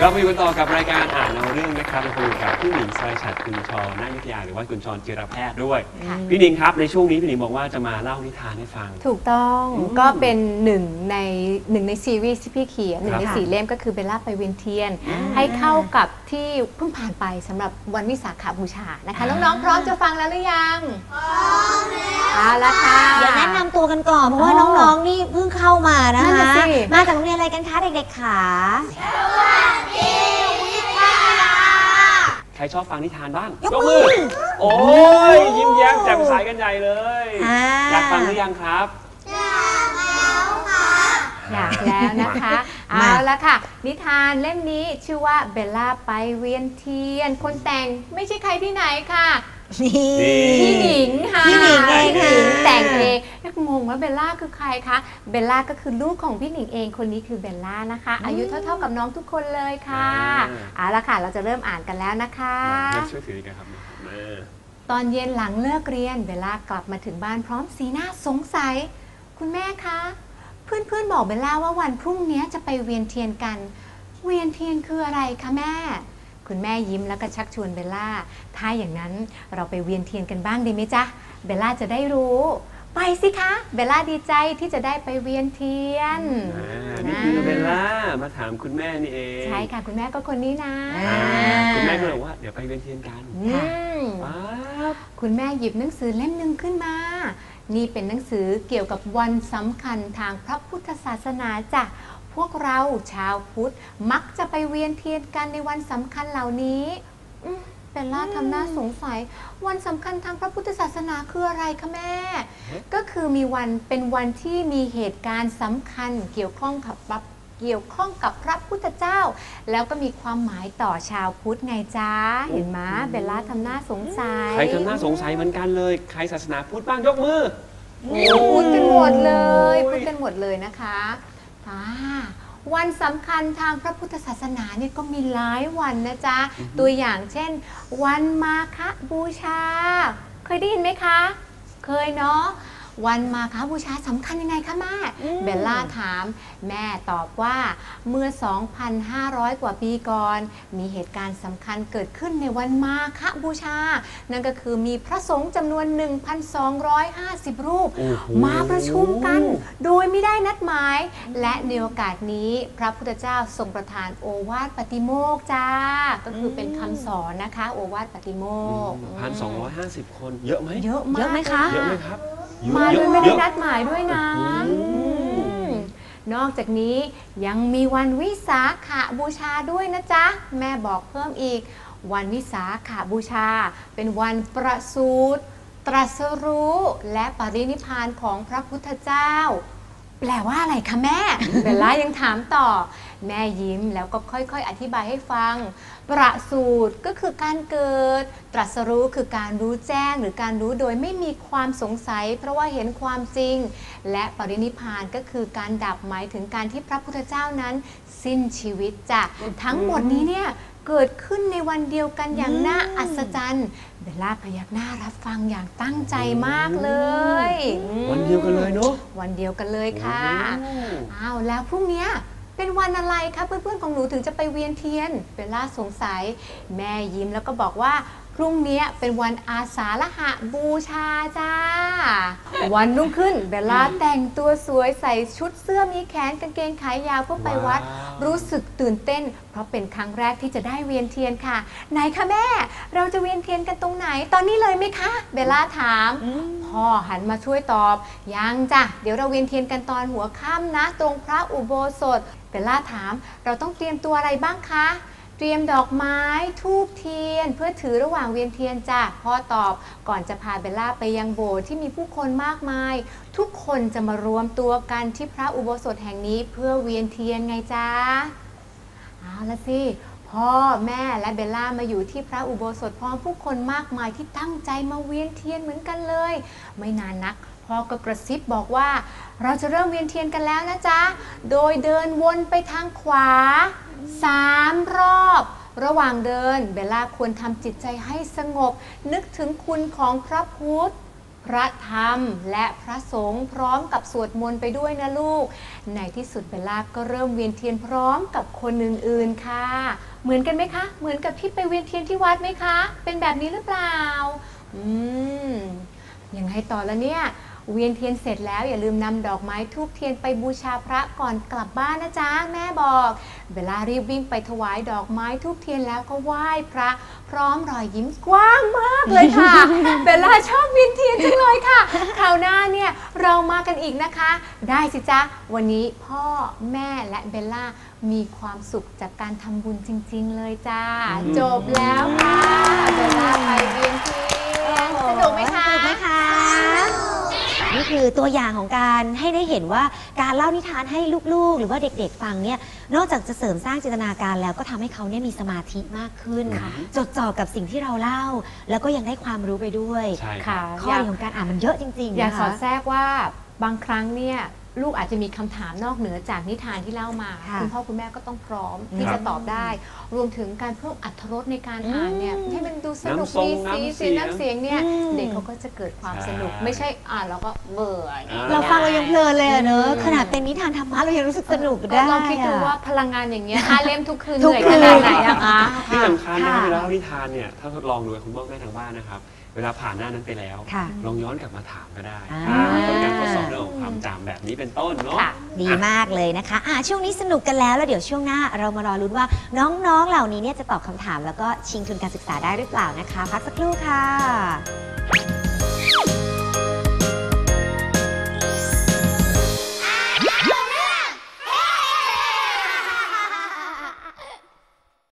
เราไปอยู่กันต่อกับรายการอ่านเอาเรื่องนะครับเราคุยกับพี่หนิงสรชัดกุลชรนายุทธยาหรือว่ากุลชรจิรแพทย์ด้วย ค่ะ พี่หนิงครับในช่วงนี้พี่หนิงบอกว่าจะมาเล่านิทานให้ฟัง ถูกต้องอืมก็เป็นหนึ่งในหนึ่งในซีรีส์ที่พี่เขียนหนึ่งในครับ สี่เล่มก็คือเบลล่าไปเวียนเทียนอ่าให้เข้ากับที่เพิ่งผ่านไปสำหรับวันวิสาขบูชานะคะ น้องๆ พร้อมจะฟังแล้วหรือยังพร้อมแล้วเอาละค่ะ เดี๋ยวแนะนำตัวกันก่อนเพราะว่าอ๋อน้องๆนี่เพิ่งเข้ามานะนั่นคะน่ะสิ มาจากโรงเรียนอะไรกันคะเด็กๆขาใค รชอบฟังนิทานบ้างยกมือ โอ้ยยิ้มแย้มแจ่มใสกันใหญ่เลยอ่า อยากฟังหรือยังครับ อยากแล้วนะคะ มาเอาละค่ะ นิทานเล่มนี้ชื่อว่าเบลล่าไปเวียนเทียน คนแต่งไม่ใช่ใครที่ไหนค่ะ นี่ พี่หนิงค่ะพี่หนิงเองค่ะพี่หนิงแต่งเองแล้วงงว่าเบลล่าคือใครคะ เบลล่าก็คือลูกของพี่หนิงเอง คนนี้คือเบลล่านะคะ อายุเท่าๆกับน้องทุกคนเลยค่ะอ่าเอาละค่ะ เราจะเริ่มอ่านกันแล้วนะคะมาช่วยถือกันครับมาตอนเย็นหลังเลิกเรียนเบลล่ากลับมาถึงบ้านพร้อมสีหน้าสงสัย คุณแม่คะ เพื่อนๆบอกเบลล่าว่าวันพรุ่งนี้จะไปเวียนเทียนกัน เวียนเทียนคืออะไรคะแม่ คุณแม่ยิ้มแล้วก็ชักชวนเบลล่า ถ้าอย่างนั้นเราไปเวียนเทียนกันบ้างดีไหมจ๊ะ เบลล่าจะได้รู้ ไปสิคะ เบลล่าดีใจที่จะได้ไปเวียนเทียนอ่านี่คือเบลล่ามาถามคุณแม่นี่เองใช่ค่ะ คุณแม่ก็คนนี้นะอ่าคุณแม่ก็เลยบอกว่าเดี๋ยวไปเวียนเทียนกันอืมป๊าบคุณแม่หยิบหนังสือเล่มหนึ่งขึ้นมา นี่เป็นหนังสือเกี่ยวกับวันสำคัญทางพระพุทธศาสนาจ้ะ พวกเราชาวพุทธมักจะไปเวียนเทียนกันในวันสำคัญเหล่านี้อืมเบลล่าทำหน้าสงสัย วันสำคัญทางพระพุทธศาสนาคืออะไรคะแม่ ก็คือมีวันเป็นวันที่มีเหตุการณ์สำคัญเกี่ยวข้องกับพระเกี่ยวข้องกับพระพุทธเจ้า แล้วก็มีความหมายต่อชาวพุทธไงจ้าเห็นไหมเบลล่าทำหน้าสงสัยใครทำหน้าสงสัยเหมือนกันเลย ใครศาสนาพุทธบ้างยกมือโอ้พูดกันหมดเลยโอ้ยพูดกันหมดเลยนะคะอ่า วันสำคัญทางพระพุทธศาสนาเนี่ยก็มีหลายวันนะจ๊ะ ตัวอย่างเช่น วันมาฆบูชา เคยได้ยินไหมคะ เคยเนาะ วันมาฆบูชาสำคัญยังไงคะแม่เบลล่าถาม แม่ตอบว่าเมื่อ 2,500 กว่าปีก่อน มีเหตุการณ์สำคัญเกิดขึ้นในวันมาฆบูชา นั่นก็คือมีพระสงฆ์จำนวน 1,250 รูปโอ้โหมาประชุมกัน โดยไม่ได้นัดหมาย และในโอกาสนี้พระพุทธเจ้าทรงประทานโอวาทปฏิโมกข์จ้า ก็คือเป็นคำสอนนะคะ โอวาทปฏิโมกข์พันสองร้อยห้าสิบคนเยอะไหมเยอะมากเยอะไหมคะเยอะไหมครับเยอะ มาเยโดอะยไม่เยได้อะนัดหมายด้วยนะโอ้โหอืมนอกจากนี้ยังมีวันวิสาขบูชาด้วยนะจ๊ะ แม่บอกเพิ่มอีก วันวิสาขบูชา เป็นวันประสูติตรัสรู้และปรินิพพานของพระพุทธเจ้า แปลว่าอะไรคะแม่ เบลล่ายังถามต่อ แม่ยิ้มแล้วก็ค่อยๆ อธิบายให้ฟัง ประสูติก็คือการเกิด ตรัสรู้คือการรู้แจ้งหรือการรู้โดยไม่มีความสงสัย เพราะว่าเห็นความจริง และปรินิพพานก็คือการดับหมายถึงการที่พระพุทธเจ้านั้น สิ้นชีวิตจ้ะทั้งหมดนี้เนี่ย เกิดขึ้นในวันเดียวกันอย่างน่าอัศจรรย์เบลล่าพยักหน้ารับฟังอย่างตั้งใจมากเลยอืมวันเดียวกันเลยเนาะวันเดียวกันเลยค่ะโอ้อ้าวแล้วพรุ่งเนี้ยเป็นวันอะไรคะเพื่อนๆของหนูถึงจะไปเวียนเทียนเบลล่าสงสัย แม่ยิ้มแล้วก็บอกว่าพรุ่งเนี้ยเป็นวันอาสาฬหะบูชาจ้า วันรุ่งขึ้นเบลล่าแต่งตัวสวยใส่ชุดเสื้อมีแขนกางเกงขายาวเพื่อไปวัด ว้าว รู้สึกตื่นเต้น เพราะเป็นครั้งแรกที่จะได้เวียนเทียนค่ะ ไหนคะแม่ เราจะเวียนเทียนกันตรงไหน ตอนนี้เลยไหมคะ เบลล่าถาม พ่อหันมาช่วยตอบ ยังจ้ะ เดี๋ยวเราเวียนเทียนกันตอนหัวค่ำนะ ตรงพระอุโบสถ เบลล่าถาม เราต้องเตรียมตัวอะไรบ้างคะ เตรียมดอกไม้ทูบเทียน เพื่อถือระหว่างเวียนเทียนจ้ะพ่อตอบก่อนจะพาเบลล่าไปยังโบสถ์ที่มีผู้คนมากมาย ทุกคนจะมารวมตัวกันที่พระอุโบสถแห่งนี้เพื่อเวียนเทียนไงจ้าเอาละสิ พ่อแม่และเบลล่ามาอยู่ที่พระอุโบสถพร้อมผู้คนมากมายที่ตั้งใจมาเวียนเทียนเหมือนกันเลย ไม่นานนักพ่อก็กระซิบบอกว่า เราจะเริ่มเวียนเทียนกันแล้วนะจ๊ะ โดยเดินวนไปทางขวาสามรอบ ระหว่างเดินเบลล่าควรทำจิตใจให้สงบ นึกถึงคุณของพระพุทธ พระธรรมและพระสงฆ์พร้อมกับสวดมนต์ไปด้วยนะลูก ในที่สุดเบลล่าก็เริ่มเวียนเทียนพร้อมกับคนอื่นๆค่ะ เหมือนกันไหมคะ เหมือนกับที่ไปเวียนเทียนที่วัดไหมคะ เป็นแบบนี้หรือเปล่า อืมยังไงต่อแล้วเนี่ย เวียนเทียนเสร็จแล้วอย่าลืมนำดอกไม้ทูบเทียนไปบูชาพระก่อนกลับบ้านนะจ๊ะแม่บอก เวลารีบวิ่งไปถวายดอกไม้ทูบเทียนแล้วก็ไหว้พระ พร้อมรอยยิ้มกว้างมากเลยค่ะ เบลล่าชอบเวียนเทียนจังเลยค่ะคราวหน้าเนี่ยเรามากันอีกนะคะ ได้สิจ๊ะวันนี้พ่อแม่และเบลล่ามีความสุขจากการทำบุญจริง ๆ เลยจ้าจบแล้วค่ะเบลล่าไปเวียนเทียนสนุกไหม คือตัวอย่างของการให้ได้เห็นว่าการเล่านิทานให้ลูกๆ หรือว่าเด็กๆฟังเนี่ยนอกจากจะเสริมสร้างจินตนาการแล้วก็ทำให้เขาเนี่ยมีสมาธิมากขึ้นค่ะจดจ่อกับสิ่งที่เราเล่า แล้วก็ยังได้ความรู้ไปด้วย ใช่คค่ะรับ ข้อดีของการอ่านมันเยอะจริงๆอยากนะคะสอดแทรกว่าบางครั้งเนี่ย ลูกอาจจะมีคำถามนอกเหนือจากนิทานที่เล่ามาค่ะคุณพ่อคุณแม่ก็ต้องพร้อมที่ครับจะตอบได้ รวมถึงการเพิ่มอรรถรสในการอ่านเนี่ยอืมให้มันดูสนุกน้ำทรงดีสีน้ำเสีสียง น้ำเสียงเนี่ยอืมเด็กเขาก็จะเกิดความใช่สนุกไม่ใช่อ่านแล้วก็เบื่ออย่างเงี้ยอ่เราฟังเรายังเพลินเลยอะเนอะอืมขนาดเป็นนิทานธรรมะเรายังรู้สึกสนุกก็ได้ลองคิดดูอะว่าพลังงานอย่างเงี้ยห้าเล่มทุกคืนเหทุกนื่อยคืขนนาดไหนนะคะ ที่สำคัญนะค่ะ เวลาเล่านิทานเนี่ยถ้าทดลองดูกับคุณพ่อแม่ทางบ้านนะครับ เวลาผ่านหน้านั้นไปแล้ว ค่ะ ลองย้อนกลับมาถามก็ได้อ่าอ่า เป็นการทดสอบเรื่องของความจำแบบนี้เป็นต้นเนาะ ค่ะ ดีมากเลยนะคะอะช่วงนี้สนุกกันแล้วแล้วเดี๋ยวช่วงหน้าเรามารอลุ้นว่าน้องๆ เหล่านี้เนี่ยจะตอบคำถามแล้วก็ชิงทุนการศึกษาได้หรือเปล่านะคะ พักสักครู่ค่ะ